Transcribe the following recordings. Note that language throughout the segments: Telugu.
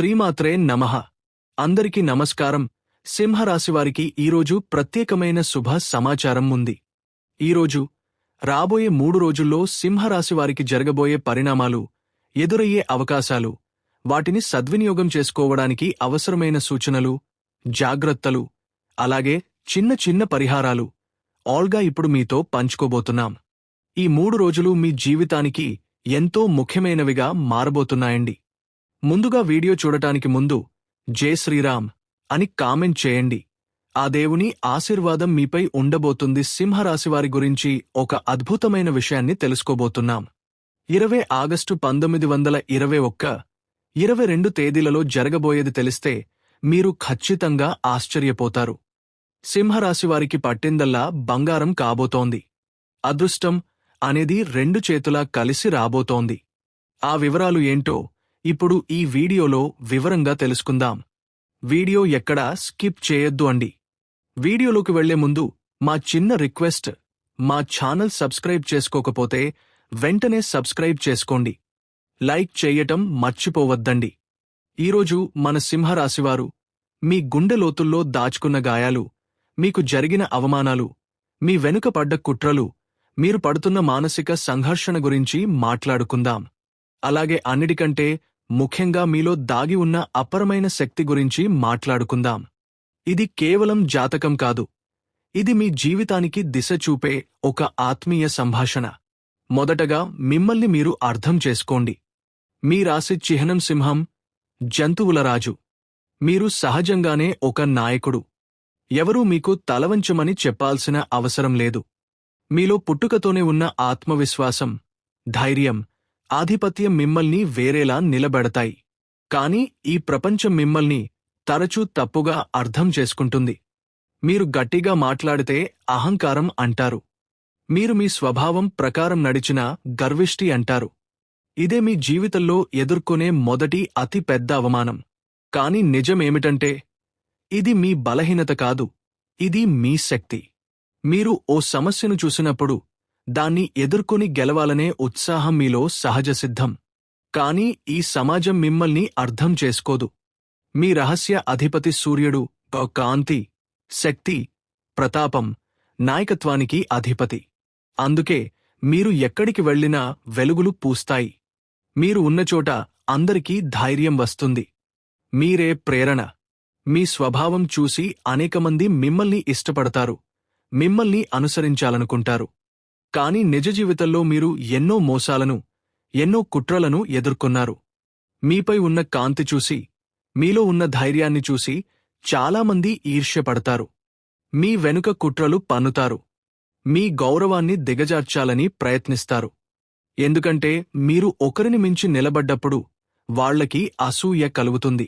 శ్రీమాత్రే నమః. అందరికీ నమస్కారం. సింహరాశివారికి ఈరోజు ప్రత్యేకమైన శుభ సమాచారం ఉంది. ఈరోజు రాబోయే మూడు రోజుల్లో సింహరాశివారికి జరగబోయే పరిణామాలు ఎదురయ్యే అవకాశాలు వాటిని సద్వినియోగం చేసుకోవడానికి అవసరమైన సూచనలు జాగ్రత్తలు అలాగే చిన్న చిన్న పరిహారాలు ఆల్గా ఇప్పుడు మీతో పంచుకోబోతున్నాం. ఈ మూడు రోజులు మీ జీవితానికి ఎంతో ముఖ్యమైనవిగా మారబోతున్నాయండి. ముందుగా వీడియో చూడటానికి ముందు జై శ్రీరామ్ అని కామెంట్ చేయండి. ఆ దేవుని ఆశీర్వాదం మీపై ఉండబోతుంది సింహరాశివారి గురించి ఒక అద్భుతమైన విషయాన్ని తెలుసుకోబోతున్నాం. ఇరవై ఆగస్టు పంతొమ్మిది వందల ఇరవై ఒక్క ఇరవై రెండు తేదీలలో జరగబోయేది తెలిస్తే మీరు ఖచ్చితంగా ఆశ్చర్యపోతారు. సింహరాశివారికి పట్టిందల్లా బంగారం కాబోతోంది. అదృష్టం అనేది రెండు చేతులా కలిసి రాబోతోంది. ఆ వివరాలు ఏంటో ఇప్పుడు ఈ వీడియోలో వివరంగా తెలుసుకుందాం. వీడియో ఎక్కడా స్కిప్ చేయొద్దు అండి. వీడియోలోకి వెళ్ళే ముందు మా చిన్న రిక్వెస్ట్ మా ఛానల్ సబ్స్క్రైబ్ చేసుకోకపోతే వెంటనే సబ్స్క్రైబ్ చేసుకోండి. లైక్ చేయటం మర్చిపోవద్దండి. ఈరోజు మన సింహరాశివారు మీ గుండె లోతుల్లో దాచుకున్న గాయాలు మీకు జరిగిన అవమానాలు మీ వెనుక పడ్డ కుట్రలు మీరు పడుతున్న మానసిక సంఘర్షణ గురించి మాట్లాడుకుందాం. అలాగే అన్నిటికంటే ముఖ్యంగా మీలో దాగి ఉన్న అపరమైన శక్తి గురించి మాట్లాడుకుందాం. ఇది కేవలం జాతకం కాదు. ఇది మీ జీవితానికి దిశ చూపే ఒక ఆత్మీయ సంభాషణ. మొదటగా మిమ్మల్ని మీరు అర్థం చేసుకోండి. మీ రాశి చిహ్నం సింహం జంతువుల రాజు. మీరు సహజంగానే ఒక నాయకుడు. ఎవరూ మీకు తలవంచమని చెప్పాల్సిన అవసరం లేదు. మీలో పుట్టుకతోనే ఉన్న ఆత్మవిశ్వాసం ధైర్యం ఆధిపత్యం మిమ్మల్ని వేరేలా నిలబెడతాయి. కాని ఈ ప్రపంచం మిమ్మల్ని తరచూ తప్పుగా అర్థం చేసుకుంటుంది. మీరు గట్టిగా మాట్లాడితే అహంకారం అంటారు. మీరు మీ స్వభావం ప్రకారం నడిచినా గర్విష్టి అంటారు. ఇదే మీ జీవితంలో ఎదుర్కొనే మొదటి అతి పెద్ద అవమానం. కాని నిజమేమిటంటే ఇది మీ బలహీనత కాదు. ఇది మీ శక్తి. మీరు ఓ సమస్యను చూసినప్పుడు దాన్ని ఎదుర్కొని గెలవాలనే ఉత్సాహం మీలో సహజసిద్ధం కాని ఈ సమాజం మిమ్మల్ని అర్థం చేసుకోదు. మీ రహస్య అధిపతి సూర్యుడు కాంతి శక్తి ప్రతాపం నాయకత్వానికి అధిపతి. అందుకే మీరు ఎక్కడికి వెళ్ళినా వెలుగులు పూస్తాయి. మీరు ఉన్నచోట అందరికీ ధైర్యం వస్తుంది. మీరే ప్రేరణ. మీ స్వభావం చూసి అనేకమంది మిమ్మల్ని ఇష్టపడతారు. మిమ్మల్ని అనుసరించాలనుకుంటారు. కాని నిజ జీవితంలో మీరు ఎన్నో మోసాలను ఎన్నో కుట్రలను ఎదుర్కొన్నారు. మీపై ఉన్న కాంతి చూసి మీలో ఉన్న ధైర్యాన్ని చూసి చాలామంది ఈర్ష్యపడతారు. మీ వెనుక కుట్రలు పన్నుతారు. మీ గౌరవాన్ని దిగజార్చాలని ప్రయత్నిస్తారు. ఎందుకంటే మీరు ఒకరిని మించి నిలబడ్డప్పుడు వాళ్ళకి అసూయ కలుగుతుంది.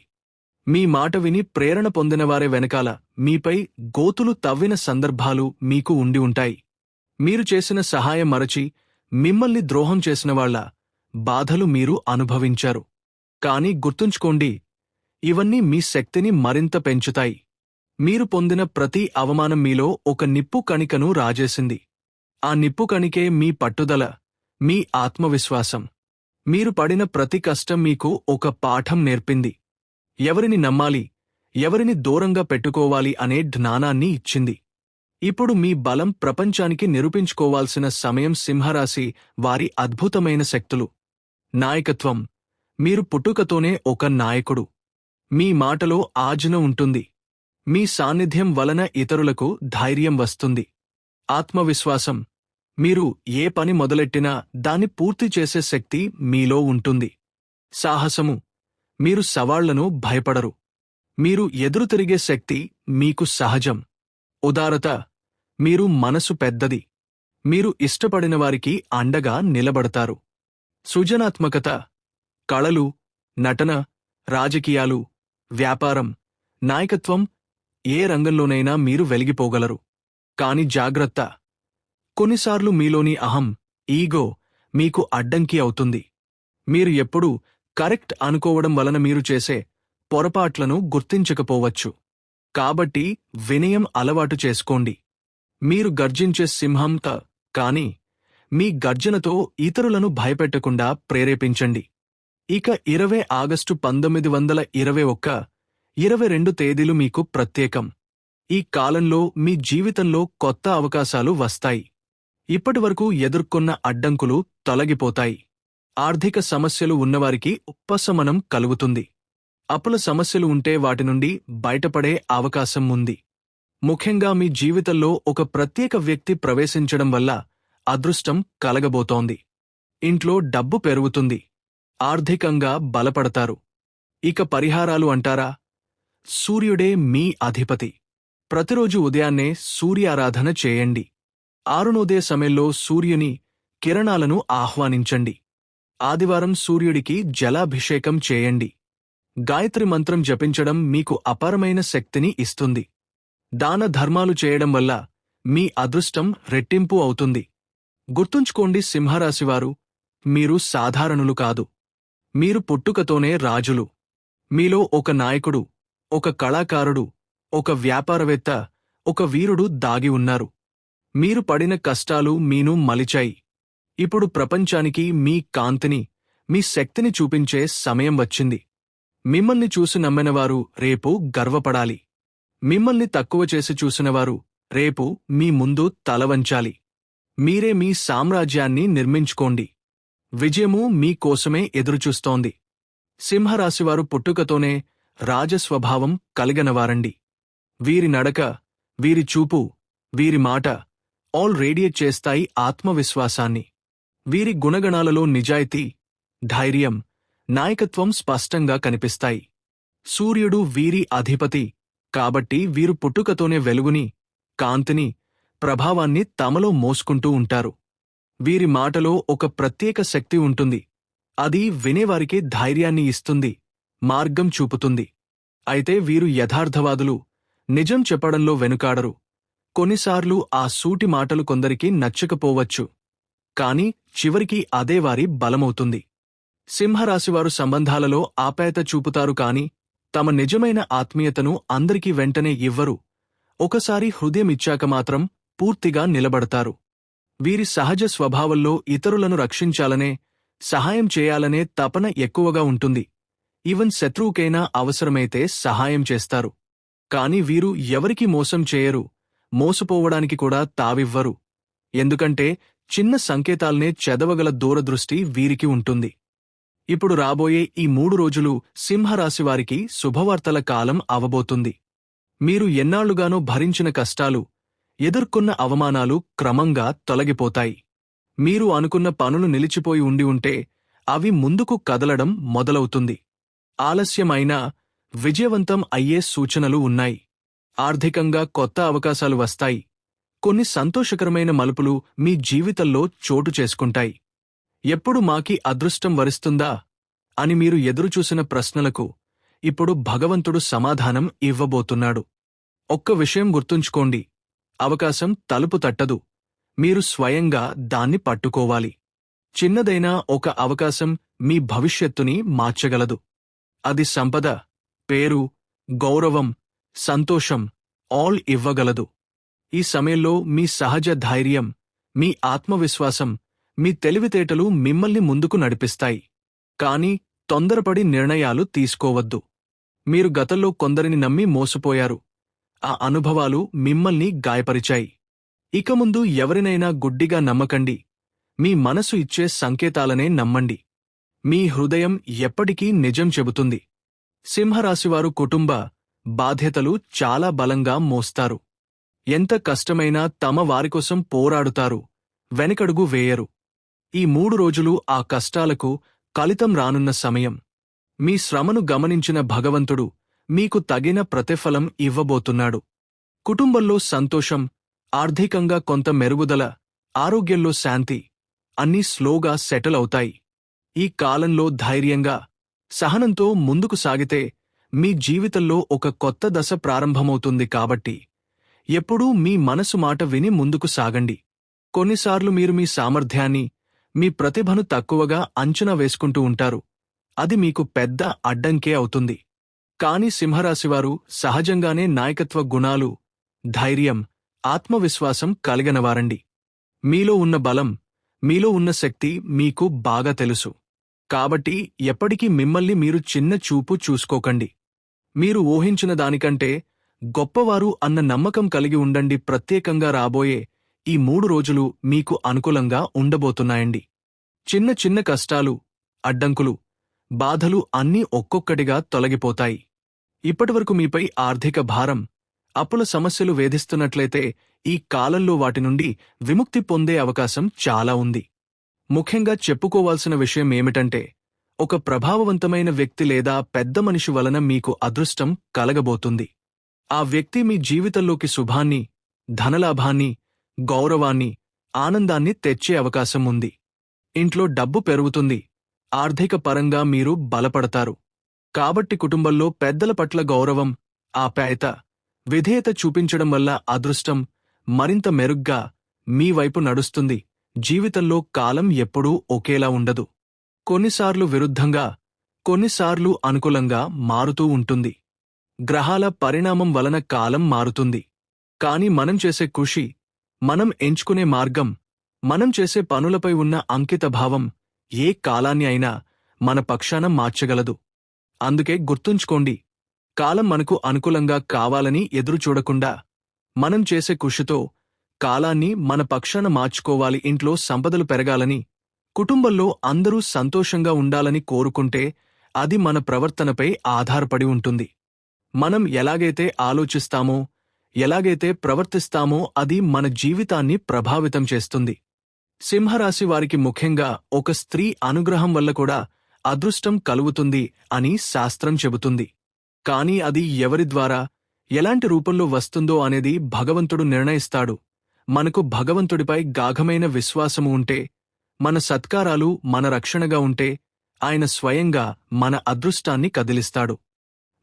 మీ మాట విని ప్రేరణ పొందినవారే వెనకాల మీపై గోతులు తవ్విన సందర్భాలు మీకు ఉండి ఉంటాయి. మీరు చేసిన సహాయం మరచి మిమ్మల్ని ద్రోహం చేసినవాళ్ళ బాధలు మీరు అనుభవించారు. కాని గుర్తుంచుకోండి ఇవన్నీ మీ శక్తిని మరింత పెంచుతాయి. మీరు పొందిన ప్రతి అవమానం మీలో ఒక నిప్పు కణికను రాజేసింది. ఆ నిప్పు కణికే మీ పట్టుదల మీ ఆత్మవిశ్వాసం. మీరు పడిన ప్రతి కష్టం మీకు ఒక పాఠం నేర్పింది. ఎవరిని నమ్మాలి ఎవరిని దూరంగా పెట్టుకోవాలి అనే జ్ఞానాన్ని ఇచ్చింది. ఇప్పుడు మీ బలం ప్రపంచానికి నిరూపించుకోవాల్సిన సమయం సింహరాశి వారి అద్భుతమైన శక్తులు. నాయకత్వం. మీరు పుట్టుకతోనే ఒక నాయకుడు. మీ మాటలో ఆజన ఉంటుంది. మీ సాన్నిధ్యం వలన ఇతరులకు ధైర్యం వస్తుంది. ఆత్మవిశ్వాసం. మీరు ఏ పని మొదలెట్టినా దాన్ని పూర్తి చేసే శక్తి మీలో ఉంటుంది. సాహసము. మీరు సవాళ్ళను భయపడరు. మీరు ఎదురు తిరిగే శక్తి మీకు సహజం. ఉదారత. మీరు మనసు పెద్దది. మీరు ఇష్టపడిన వారికి అండగా నిలబడతారు. సృజనాత్మకత కళలు నటన రాజకీయాలు వ్యాపారం నాయకత్వం ఏ రంగంలోనైనా మీరు వెలిగిపోగలరు. కాని జాగ్రత్త. కొన్నిసార్లు మీలోని అహం ఈగో మీకు అడ్డంకి అవుతుంది. మీరు ఎప్పుడూ కరెక్ట్ అనుకోవడం వలన మీరు చేసే పొరపాట్లను గుర్తించకపోవచ్చు. కాబట్టి వినయం అలవాటు చేసుకోండి. మీరు గర్జించే సింహంత కాని మీ గర్జనతో ఇతరులను భయపెట్టకుండా ప్రేరేపించండి. ఇక ఇరవై ఆగస్టు పంతొమ్మిది వందల ఇరవై ఒక్క ఇరవై రెండు తేదీలు మీకు ప్రత్యేకం. ఈ కాలంలో మీ జీవితంలో కొత్త అవకాశాలు వస్తాయి. ఇప్పటివరకు ఎదుర్కొన్న అడ్డంకులు తొలగిపోతాయి. ఆర్థిక సమస్యలు ఉన్నవారికి ఉపశమనం కలుగుతుంది. అప్పుల సమస్యలు ఉంటే వాటి నుండి బయటపడే అవకాశం ఉంది. ముఖ్యంగా మీ జీవితంలో ఒక ప్రత్యేక వ్యక్తి ప్రవేశించడం వల్ల అదృష్టం కలగబోతోంది. ఇంట్లో డబ్బు పెరుగుతుంది. ఆర్థికంగా బలపడతారు. ఇక పరిహారాలు అంటారా? సూర్యుడే మీ అధిపతి. ప్రతిరోజు ఉదయాన్నే సూర్యారాధన చేయండి. ఆరునోదయ సమయంలో సూర్యుని కిరణాలను ఆహ్వానించండి. ఆదివారం సూర్యుడికి జలాభిషేకం చేయండి. గాయత్రి మంత్రం జపించడం మీకు అపారమైన శక్తిని ఇస్తుంది. దాన ధర్మాలు చేయడం వల్ల మీ అదృష్టం రెట్టింపు అవుతుంది. గుర్తుంచుకోండి సింహరాశివారు మీరు సాధారణులు కాదు. మీరు పుట్టుకతోనే రాజులు. మీలో ఒక నాయకుడు ఒక కళాకారుడు ఒక వ్యాపారవేత్త ఒక వీరుడు దాగి ఉన్నారు. మీరు పడిన కష్టాలు మీను మలిచాయి. ఇప్పుడు ప్రపంచానికి మీ కాంతిని మీ శక్తిని చూపించే సమయం వచ్చింది. మిమ్మల్ని చూసి నమ్మినవారు రేపు గర్వపడాలి. మిమ్మల్ని తక్కువ చేసి చూసినవారు రేపు మీ ముందు తలవంచాలి మీరే మీ సామ్రాజ్యాన్ని నిర్మించుకోండి. విజయము మీకోసమే ఎదురుచూస్తోంది. సింహరాశివారు పుట్టుకతోనే రాజస్వభావం కలిగనవారండి. వీరి నడక వీరి చూపు వీరి మాట ఆల్ రేడియేట్ చేస్తాయి ఆత్మవిశ్వాసాన్ని. వీరి గుణగణాలలో నిజాయితీ ధైర్యం నాయకత్వం స్పష్టంగా కనిపిస్తాయి. సూర్యుడు వీరి అధిపతి కాబట్టి వీరు పుట్టుకతోనే వెలుగుని కాంతిని ప్రభావాన్ని తమలో మోసుకుంటూ ఉంటారు. వీరి మాటలో ఒక ప్రత్యేక శక్తి ఉంటుంది. అది వినేవారికి ధైర్యాన్ని ఇస్తుంది మార్గం చూపుతుంది. అయితే వీరు యథార్థవాదులు నిజం చెప్పడంలో వెనుకాడరు. కొన్నిసార్లు ఆ సూటి మాటలు కొందరికి నచ్చకపోవచ్చు. కాని చివరికి అదే వారి బలమవుతుంది. సింహరాశివారు సంబంధాలలో ఆప్యాయత చూపుతారు కాని తమ నిజమైన ఆత్మీయతను అందరికీ వెంటనే ఇవ్వరు. ఒకసారి హృదయమిచ్చాక మాత్రం పూర్తిగా నిలబడతారు. వీరి సహజ స్వభావంలో ఇతరులను రక్షించాలనే సహాయం చేయాలనే తపన ఎక్కువగా ఉంటుంది. ఈవెన్ శత్రువుకైనా అవసరమైతే సహాయం చేస్తారు. కాని వీరు ఎవరికీ మోసం చేయరు. మోసపోవడానికి కూడా తావివ్వరు. ఎందుకంటే చిన్న సంకేతాల్నే చదవగల దూరదృష్టి వీరికి ఉంటుంది. ఇప్పుడు రాబోయే ఈ మూడు రోజులు సింహరాశివారికి శుభవార్తల కాలం అవబోతుంది. మీరు ఎన్నాళ్ళుగానో భరించిన కష్టాలు ఎదుర్కొన్న అవమానాలు క్రమంగా తొలగిపోతాయి. మీరు అనుకున్న పనులు నిలిచిపోయి ఉండి ఉంటే అవి ముందుకు కదలడం మొదలవుతుంది. ఆలస్యమైనా విజయవంతం అయ్యే సూచనలు ఉన్నాయి. ఆర్థికంగా కొత్త అవకాశాలు వస్తాయి. కొన్ని సంతోషకరమైన మలుపులు మీ జీవితంలో చోటు చేసుకుంటాయి. ఎప్పుడు మాకి అదృష్టం వరిస్తుందా అని మీరు ఎదురుచూసిన ప్రశ్నలకు ఇప్పుడు భగవంతుడు సమాధానం ఇవ్వబోతున్నాడు. ఒక్క విషయం గుర్తుంచుకోండి. అవకాశం తలుపు తట్టదు. మీరు స్వయంగా దాన్ని పట్టుకోవాలి. చిన్నదైనా ఒక అవకాశం మీ భవిష్యత్తుని మార్చగలదు. అది సంపద పేరు గౌరవం సంతోషం ఆల్ ఇవ్వగలదు. ఈ సమయంలో మీ సహజ ధైర్యం మీ ఆత్మవిశ్వాసం మీ తెలివితేటలు మిమ్మల్ని ముందుకు నడిపిస్తాయి. కాని తొందరపడి నిర్ణయాలు తీసుకోవద్దు. మీరు గతంలో కొందరిని నమ్మి మోసపోయారు. ఆ అనుభవాలు మిమ్మల్ని గాయపరిచాయి. ఇక ముందు ఎవరినైనా గుడ్డిగా నమ్మకండి. మీ మనసు ఇచ్చే సంకేతాలనే నమ్మండి. మీ హృదయం ఎప్పటికీ నిజం చెబుతుంది. సింహరాశివారు కుటుంబ బాధ్యతలు చాలా బలంగా మోస్తారు. ఎంత కష్టమైనా తమ వారికోసం పోరాడుతారు. వెనకడుగు వేయరు. ఈ మూడు రోజులు ఆ కష్టాలకు కలితం రానున్న సమయం. మీ శ్రమను గమనించిన భగవంతుడు మీకు తగిన ప్రతిఫలం ఇవ్వబోతున్నాడు. కుటుంబంలో సంతోషం ఆర్థికంగా కొంత మెరుగుదల ఆరోగ్యంలో శాంతి అన్నీ స్లోగా సెటిల్ అవుతాయి. ఈ కాలంలో ధైర్యంగా సహనంతో ముందుకు సాగితే మీ జీవితంలో ఒక కొత్త దశ ప్రారంభమవుతుంది కాబట్టి ఎప్పుడూ మీ మనసు మాట విని ముందుకు సాగండి. కొన్నిసార్లు మీరు మీ సామర్థ్యాన్ని మీ ప్రతిభను తక్కువగా అంచనా వేసుకుంటూ ఉంటారు. అది మీకు పెద్ద అడ్డంకే అవుతుంది. కాని సింహరాశివారు సహజంగానే నాయకత్వ గుణాలు ధైర్యం ఆత్మవిశ్వాసం కలిగనవారండి. మీలో ఉన్న బలం మీలో ఉన్న శక్తి మీకు బాగా తెలుసు. కాబట్టి ఎప్పటికీ మిమ్మల్ని మీరు చిన్న చూపు చూసుకోకండి. మీరు ఊహించిన దానికంటే గొప్పవారు అన్న నమ్మకం కలిగి ఉండండి ప్రత్యేకంగా రాబోయే ఈ మూడు రోజులు మీకు అనుకూలంగా ఉండబోతున్నాయండి. చిన్న చిన్న కష్టాలు అడ్డంకులు బాధలు అన్నీ ఒక్కొక్కటిగా తొలగిపోతాయి. ఇప్పటివరకు మీపై ఆర్థిక భారం అప్పుల సమస్యలు వేధిస్తున్నట్లయితే ఈ కాలంలో వాటి నుండి విముక్తి పొందే అవకాశం చాలా ఉంది. ముఖ్యంగా చెప్పుకోవాల్సిన విషయం ఏమిటంటే ఒక ప్రభావవంతమైన వ్యక్తి లేదా పెద్ద మనిషి వలన మీకు అదృష్టం కలగబోతుంది. ఆ వ్యక్తి మీ జీవితంలోకి శుభాన్ని ధనలాభాన్ని గౌరవాన్ని ఆనందాన్ని తెచ్చే అవకాశం ఉంది. ఇంట్లో డబ్బు పెరుగుతుంది. ఆర్థిక పరంగా మీరు బలపడతారు. కాబట్టి కుటుంబంలో పెద్దల పట్ల గౌరవం ఆప్యాయత విధేయత చూపించడం వల్ల అదృష్టం మరింత మెరుగ్గా మీ వైపు నడుస్తుంది. జీవితంలో కాలం ఎప్పుడూ ఒకేలా ఉండదు. కొన్నిసార్లు విరుద్ధంగా కొన్నిసార్లు అనుకూలంగా మారుతూ ఉంటుంది. గ్రహాల పరిణామం వలన కాలం మారుతుంది. కాని మనం చేసే కృషి మనం ఎంచుకునే మార్గం మనం చేసే పనులపై ఉన్న అంకితభావం ఏ కాలాన్ని అయినా మన పక్షాన మార్చగలదు. అందుకే గుర్తుంచుకోండి కాలం మనకు అనుకూలంగా కావాలని ఎదురుచూడకుండా మనం చేసే కృషితో కాలాన్ని మన పక్షాన మార్చుకోవాలి ఇంట్లో సంపదలు పెరగాలని కుటుంబంలో అందరూ సంతోషంగా ఉండాలని కోరుకుంటే అది మన ప్రవర్తనపై ఆధారపడి ఉంటుంది. మనం ఎలాగైతే ఆలోచిస్తామో ఎలాగైతే ప్రవర్తిస్తామో అది మన జీవితాన్ని ప్రభావితం చేస్తుంది. సింహరాశి వారికి ముఖ్యంగా ఒక స్త్రీ అనుగ్రహం వల్ల కూడా అదృష్టం కలుగుతుంది అని శాస్త్రం చెబుతుంది. కాని అది ఎవరి ద్వారా ఎలాంటి రూపంలో వస్తుందో అనేది భగవంతుడు నిర్ణయిస్తాడు. మనకు భగవంతుడిపై గాఘమైన విశ్వాసము ఉంటే మన సత్కారాలు మన రక్షణగా ఉంటే ఆయన స్వయంగా మన అదృష్టాన్ని కదిలిస్తాడు.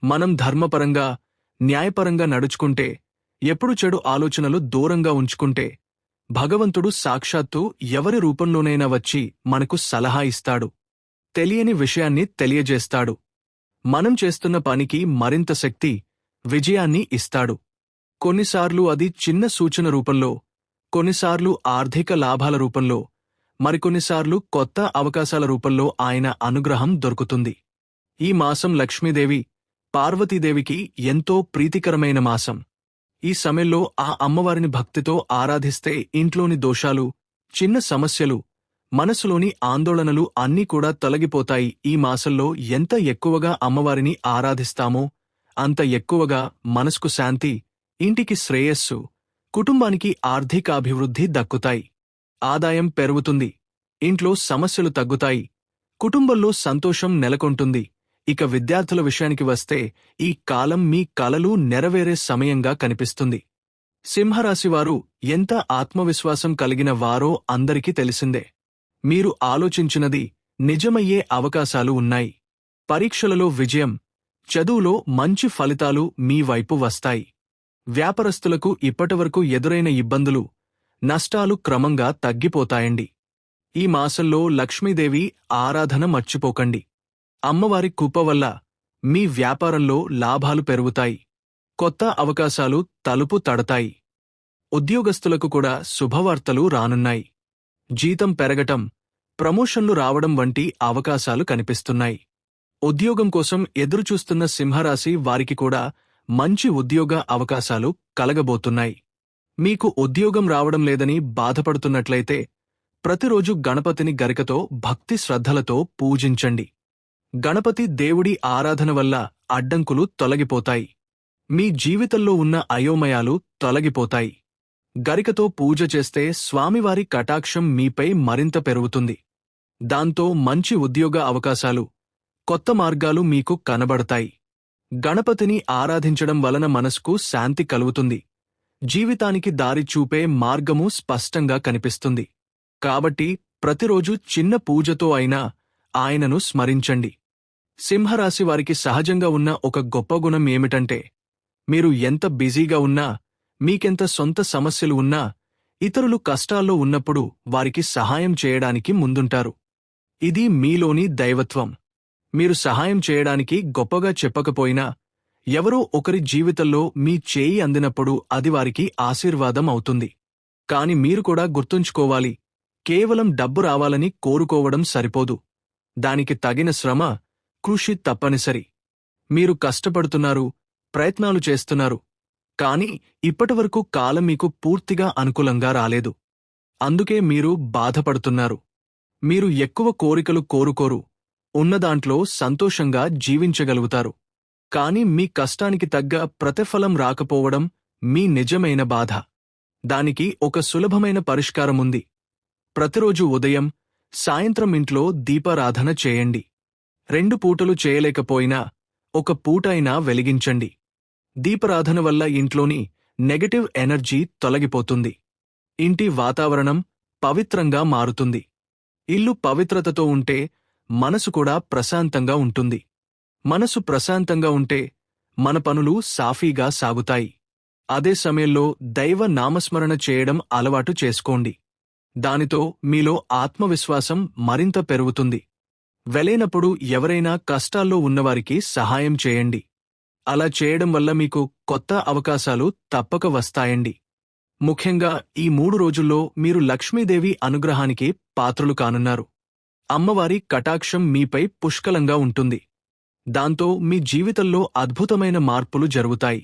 మనం ధర్మపరంగా న్యాయపరంగా నడుచుకుంటే ఎప్పుడు చెడు ఆలోచనలు దూరంగా ఉంచుకుంటే భగవంతుడు సాక్షాత్తు ఎవరి రూపంలోనైనా వచ్చి మనకు సలహా ఇస్తాడు. తెలియని విషయాన్ని తెలియజేస్తాడు. మనం చేస్తున్న పనికి మరింత శక్తి విజయాన్ని ఇస్తాడు. కొన్నిసార్లు అది చిన్న సూచన రూపంలో కొన్నిసార్లు ఆర్థిక లాభాల రూపంలో మరికొన్నిసార్లు కొత్త అవకాశాల రూపంలో ఆయన అనుగ్రహం దొరుకుతుంది. ఈ మాసం లక్ష్మీదేవి పార్వతీదేవికి ఎంతో ప్రీతికరమైన మాసం. ఈ సమయంలో ఆ అమ్మవారిని భక్తితో ఆరాధిస్తే ఇంట్లోని దోషాలు చిన్న సమస్యలు మనసులోని ఆందోళనలు అన్నీ కూడా తొలగిపోతాయి. ఈ మాసంలో ఎంత ఎక్కువగా అమ్మవారిని ఆరాధిస్తామో అంత ఎక్కువగా మనసుకు శాంతి ఇంటికి శ్రేయస్సు కుటుంబానికి ఆర్థికాభివృద్ధి దక్కుతాయి. ఆదాయం పెరుగుతుంది ఇంట్లో సమస్యలు తగ్గుతాయి కుటుంబంలో సంతోషం నెలకొంటుంది. ఇక విద్యార్థుల విషయానికి వస్తే ఈ కాలం మీ కలలు నెరవేరే సమయంగా కనిపిస్తుంది. సింహరాశివారు ఎంత ఆత్మవిశ్వాసం కలిగిన వారో అందరికీ తెలిసిందే. మీరు ఆలోచించినది నిజమయ్యే అవకాశాలు ఉన్నాయి. పరీక్షలలో విజయం చదువులో మంచి ఫలితాలు మీ వైపు వస్తాయి. వ్యాపారస్తులకు ఇప్పటివరకు ఎదురైన ఇబ్బందులు నష్టాలు క్రమంగా తగ్గిపోతాయండి. ఈ మాసంలో లక్ష్మీదేవి ఆరాధన మర్చిపోకండి. అమ్మవారి కృప వల్ల మీ వ్యాపారంలో లాభాలు పెరుగుతాయి. కొత్త అవకాశాలు తలుపు తడతాయి. ఉద్యోగస్తులకు కూడా శుభవార్తలు రానున్నాయి. జీతం పెరగటం ప్రమోషన్లు రావడం వంటి అవకాశాలు కనిపిస్తున్నాయి. ఉద్యోగం కోసం ఎదురుచూస్తున్న సింహరాశి వారికి కూడా మంచి ఉద్యోగ అవకాశాలు కలగబోతున్నాయి. మీకు ఉద్యోగం రావడం లేదని బాధపడుతున్నట్లయితే ప్రతిరోజు గణపతిని గరికతో భక్తి శ్రద్ధలతో పూజించండి. గణపతి దేవుడి ఆరాధన వల్ల అడ్డంకులు తొలగిపోతాయి. మీ జీవితంలో ఉన్న అయోమయాలు తొలగిపోతాయి. గరికతో పూజ చేస్తే స్వామివారి కటాక్షం మీపై మరింత పెరుగుతుంది. దాంతో మంచి ఉద్యోగ అవకాశాలు కొత్త మార్గాలు మీకు కనబడతాయి. గణపతిని ఆరాధించడం వలన మనసుకు శాంతి కలుగుతుంది. జీవితానికి దారి చూపే మార్గము స్పష్టంగా కనిపిస్తుంది. కాబట్టి ప్రతిరోజు చిన్న పూజతో అయినా ఆయనను స్మరించండి. సింహరాశి వారికి సహజంగా ఉన్న ఒక గొప్ప గుణం ఏమిటంటే మీరు ఎంత బిజీగా ఉన్నా మీకెంత సొంత సమస్యలు ఉన్నా ఇతరులు కష్టాల్లో ఉన్నప్పుడు వారికి సహాయం చేయడానికి ముందుంటారు. ఇది మీలోని దైవత్వం. మీరు సహాయం చేయడానికి గొప్పగా చెప్పకపోయినా ఎవరో ఒకరి జీవితంలో మీ చేయి అందినప్పుడు అది వారికి ఆశీర్వాదం అవుతుంది. కాని మీరు కూడా గుర్తుంచుకోవాలి కేవలం డబ్బు రావాలని కోరుకోవడం సరిపోదు. దానికి తగిన శ్రమ కృషి తప్పనిసరి. మీరు కష్టపడుతున్నారు ప్రయత్నాలు చేస్తున్నారు. కాని ఇప్పటివరకు కాలం మీకు పూర్తిగా అనుకూలంగా రాలేదు. అందుకే మీరు బాధపడుతున్నారు. మీరు ఎక్కువ కోరికలు కోరుకోరు. ఉన్నదాంట్లో సంతోషంగా జీవించగలుగుతారు. కాని మీ కష్టానికి తగ్గ ప్రతిఫలం రాకపోవడం మీ నిజమైన బాధ. దానికి ఒక సులభమైన పరిష్కారముంది. ప్రతిరోజు ఉదయం సాయంత్రం ఇంట్లో దీపారాధన చేయండి. రెండు పూటలు చేయలేకపోయినా ఒక పూటైనా వెలిగించండి. దీపారాధన వల్ల ఇంట్లోని నెగటివ్ ఎనర్జీ తొలగిపోతుంది. ఇంటి వాతావరణం పవిత్రంగా మారుతుంది. ఇల్లు పవిత్రతతో ఉంటే మనసు కూడా ప్రశాంతంగా ఉంటుంది. మనసు ప్రశాంతంగా ఉంటే మన పనులు సాఫీగా సాగుతాయి. అదే సమయంలో దైవ నామస్మరణ చేయడం అలవాటు చేసుకోండి. దానితో మీలో ఆత్మవిశ్వాసం మరింత పెరుగుతుంది. వెలైనప్పుడు ఎవరైనా కష్టాల్లో ఉన్నవారికి సహాయం చేయండి. అలా చేయడం వల్ల మీకు కొత్త అవకాశాలు తప్పక వస్తాయండి. ముఖ్యంగా ఈ మూడు రోజుల్లో మీరు లక్ష్మీదేవి అనుగ్రహానికి పాత్రులు కానున్నారు. అమ్మవారి కటాక్షం మీపై పుష్కలంగా ఉంటుంది. దాంతో మీ జీవితంలో అద్భుతమైన మార్పులు జరుగుతాయి.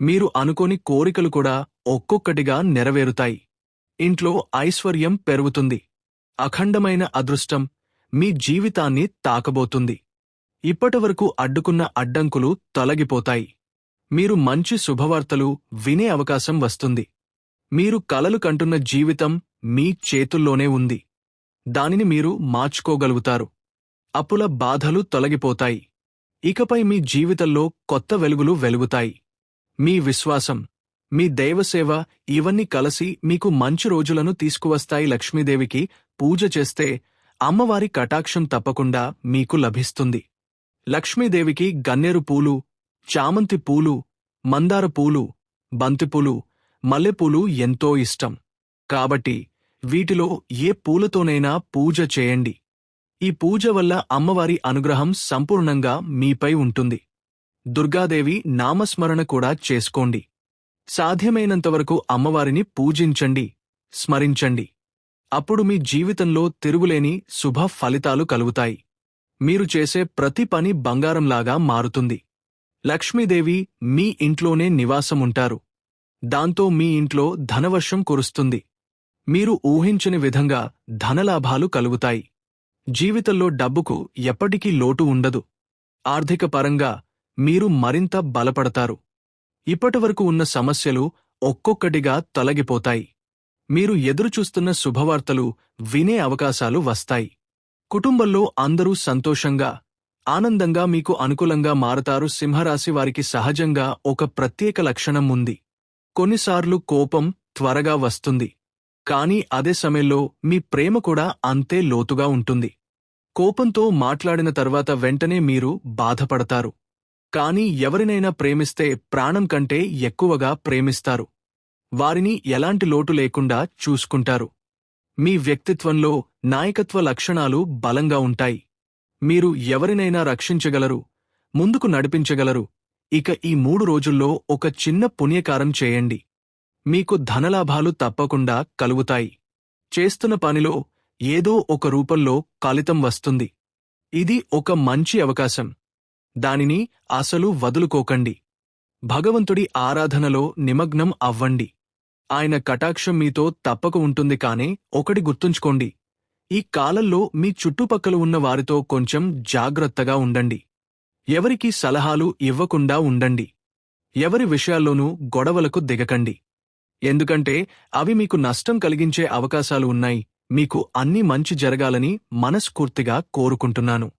మీరు అనుకోని కోరికలు కూడా ఒక్కొక్కటిగా నెరవేరుతాయి. ఇంట్లో ఐశ్వర్యం పెరుగుతుంది. అఖండమైన అదృష్టం మీ జీవితాన్ని తాకబోతుంది. ఇప్పటివరకు అడ్డుకున్న అడ్డంకులు తొలగిపోతాయి. మీరు మంచి శుభవార్తలు వినే అవకాశం వస్తుంది. మీరు కలలు కంటున్న జీవితం మీ చేతుల్లోనే ఉంది. దానిని మీరు మార్చుకోగలుగుతారు. అప్పుల బాధలు తొలగిపోతాయి. ఇకపై మీ జీవితంలో కొత్త వెలుగులు వెలుగుతాయి. మీ విశ్వాసం మీ దైవసేవ ఇవన్నీ కలసి మీకు మంచి రోజులను తీసుకువస్తాయి లక్ష్మీదేవికి పూజ చేస్తే అమ్మవారి కటాక్షం తప్పకుండా మీకు లభిస్తుంది. లక్ష్మీదేవికి గన్నేరు పూలు చామంతి పూలు మందార పూలు బంతిపూలు మల్లెపూలు ఎంతో ఇష్టం. కాబట్టి వీటిలో ఏ పూలతోనైనా పూజ చేయండి. ఈ పూజ వల్ల అమ్మవారి అనుగ్రహం సంపూర్ణంగా మీపై ఉంటుంది. దుర్గాదేవి నామస్మరణ కూడా చేసుకోండి. సాధ్యమైనంతవరకు అమ్మవారిని పూజించండి స్మరించండి. అప్పుడు మీ జీవితంలో తిరుగులేని శుభ ఫలితాలు కలుగుతాయి. మీరు చేసే ప్రతి పని బంగారంలాగా మారుతుంది. లక్ష్మీదేవి మీ ఇంట్లోనే నివాసముంటారు. దాంతో మీ ఇంట్లో ధనవర్షం కురుస్తుంది. మీరు ఊహించని విధంగా ధనలాభాలు కలుగుతాయి. జీవితంలో డబ్బుకు ఎప్పటికీ లోటు ఉండదు. ఆర్థిక పరంగా మీరు మరింత బలపడతారు. ఇప్పటివరకు ఉన్న సమస్యలు ఒక్కొక్కటిగా తొలగిపోతాయి. మీరు ఎదురుచూస్తున్న శుభవార్తలు వినే అవకాశాలు వస్తాయి. కుటుంబంలో అందరూ సంతోషంగా ఆనందంగా మీకు అనుకూలంగా మారతారు సింహరాశి వారికి సహజంగా ఒక ప్రత్యేక లక్షణం ఉంది. కొన్నిసార్లు కోపం త్వరగా వస్తుంది. కానీ అదే సమయంలో మీ ప్రేమ కూడా అంతే లోతుగా ఉంటుంది. కోపంతో మాట్లాడిన తర్వాత వెంటనే మీరు బాధపడతారు. కానీ ఎవరినైనా ప్రేమిస్తే ప్రాణం కంటే ఎక్కువగా ప్రేమిస్తారు. వారిని ఎలాంటి లోటు లేకుండా చూసుకుంటారు. మీ వ్యక్తిత్వంలో నాయకత్వ లక్షణాలు బలంగా ఉంటాయి. మీరు ఎవరినైనా రక్షించగలరు ముందుకు నడిపించగలరు. ఇక ఈ మూడు రోజుల్లో ఒక చిన్న పుణ్యకారం చేయండి. మీకు ధనలాభాలు తప్పకుండా కలుగుతాయి. చేస్తున్న పనిలో ఏదో ఒక రూపంలో కాలితం వస్తుంది. ఇది ఒక మంచి అవకాశం. దానిని అసలు వదులుకోకండి. భగవంతుడి ఆరాధనలో నిమగ్నం అవ్వండి. ఆయన కటాక్షం మీతో తప్పక ఉంటుంది కానే ఒకటి గుర్తుంచుకోండి. ఈ కాలంలో మీ చుట్టుపక్కల ఉన్న వారితో కొంచెం జాగ్రత్తగా ఉండండి. ఎవరికి సలహాలు ఇవ్వకుండా ఉండండి. ఎవరి విషయాల్లోనూ గొడవలకు దిగకండి. ఎందుకంటే అవి మీకు నష్టం కలిగించే అవకాశాలు ఉన్నాయి. మీకు అన్ని మంచి జరగాలని మనస్ఫూర్తిగా కోరుకుంటున్నాను.